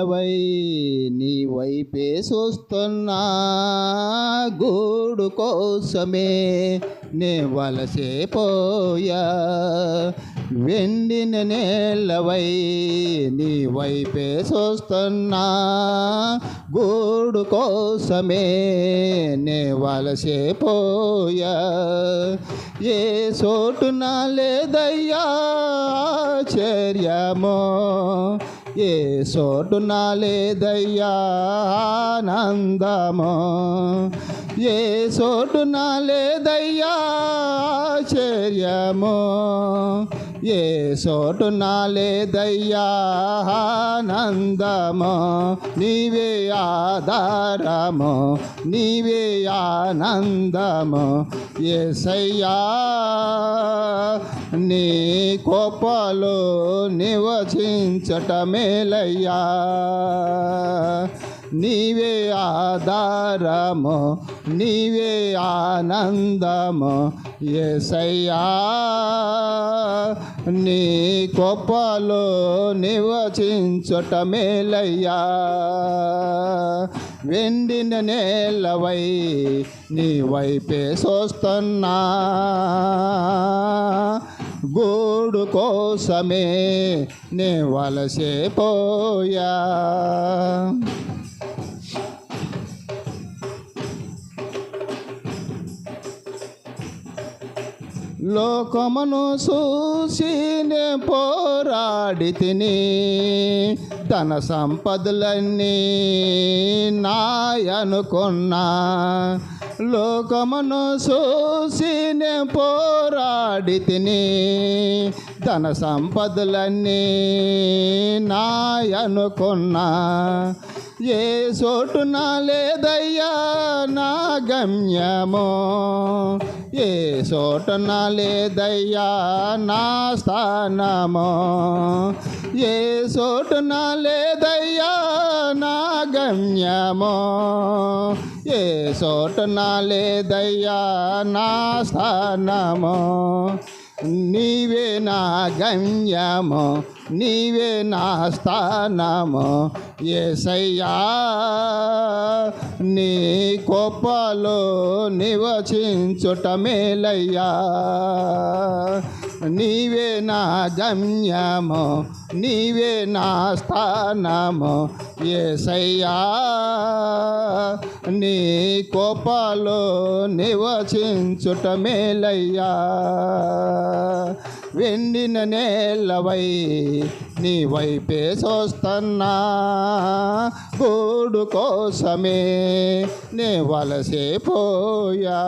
నేలవై నీ వైపే చూస్తున్నా గూడు కోసమే నే వలసే పోయా. వెండిన నేలవై నీ వైపే చూస్తున్నా గూడు కోసమే నే వలసే పోయా. ఏ చోటున లేదయ్యా చర్యమో ఏ చోటున లేదయ్యా ఆనందమో ఏ చోటున లేదయ్యా ఆశ్చర్యమో? ఏ చోటున లేదయ్యా ఆనందమో నీవే ఆధారము నీవే ఆనందము. ఏసయ్యా నీ కోపలో నివసించటమేలయ్యా. నీవే ఆధారము నీవే ఆనందము. ఏసయ్యా నీ కోపలో నివసించటమేలయ్యా వెండిన నేలవై నీ వైపే చూస్తున్నా గూడు కోసమే నే వలసే పోయా. లోకమును చూసి పోరాడి తిని తన సంపదలన్నీ నాయనుకున్నా. లోకమును చూసి పోరాడి తిని తన సంపదలన్నీ నాయనుకున్నా. ఏ చోటున లేదయ్యా నా గమ్యమో ఏ చోటున లేదయ్యా నా స్థానము ఏ చోటున లేదయ్యా నా గమ్యము ఏ చోటున లేదయ్యా నా స్థానము నీవే నా గమ్యము నీవే నా స్థానము. ఏసయ్యా నీ కోపలో నివసించుటమేలయ్యా నీవే నా గమ్యము నీవే నా స్థానము ఏసయ్యా నీ కోపాలో నివసించుట మేలయ్యా. వెండిన నేలవై నీ వైపే చూస్తున్నా గూడు కోసమే నే వలసే పోయా.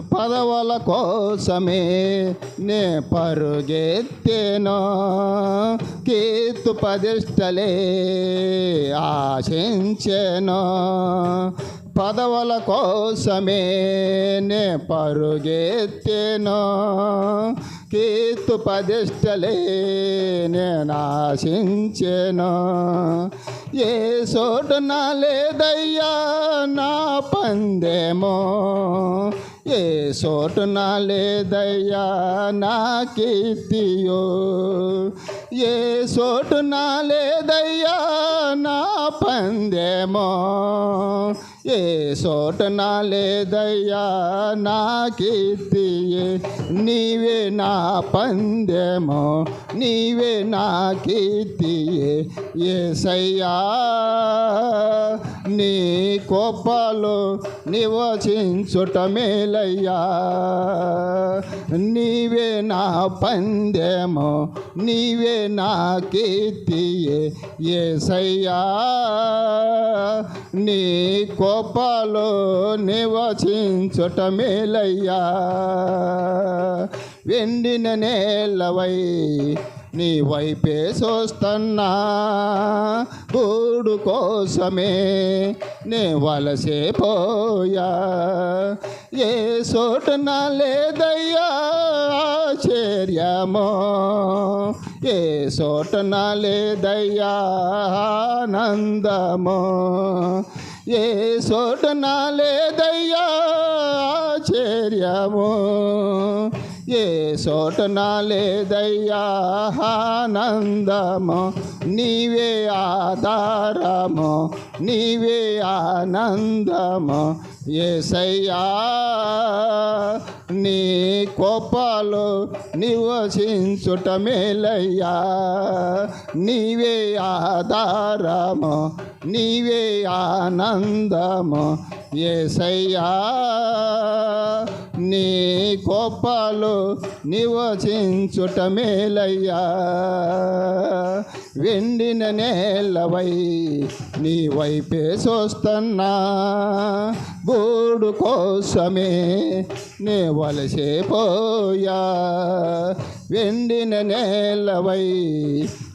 పదవుల కోసమే నే పరుగెత్తేనో? కీర్తు పదిష్టలే ఆశించెనో? పదవుల కోసమే నే పరుగెత్తేనో? కీర్తు పదిష్టలే నేను ఆశించెను ఏ చోటున లేదయ్యా నా పందేమో? ఏ చోటున లేదయ్యా నా కీర్తియో ఏ చోటున లేదయ్యా నా పందేమో. ఏ చోటున లేదయ్యా నా కీర్తియే నీవే నా పందేమో నీవే నా కీర్తియే ఏ సయ్యా నీ కోపాలు నివసించుటమేలయ్యా నీవే నా పందెము నీవే నా కీర్తియే ఏసయ్యా. నీ కోపాలు నివసించుటమేలయ్యా వెండిన నేలవై నీ వైపే చూస్తున్నా గూడు కోసమే నే వలసే పోయా ఏ చోటున లేదయ్యా ఆశ్చర్యమో ఏ చోటున లేదయ్యా ఆనందమో. ఏ చోటున లేదయ్యా ఆశ్చర్యమో ఏ చోటున లేదయ్యా ఆనందము నీవే ఆధారము నీవే ఆనందము ఏసయ్యా నీ కోపాలు నివసించుట మేలయ్యా. నీవే ఆధారము నీవే ఆనందము ఏసయ్యా. నీ కోపాలు నివసించుట మేలయ్యా. వెండిన నేలవై నీ వైపే చూస్తున్నా బోడు కోసమే నే వలసే పోయా. వెండిన నేలవై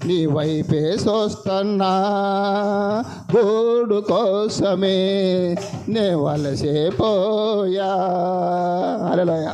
నీ వైపే చూస్తున్నా గూడు కోసమే నే వలసే పోయా. అలలోయ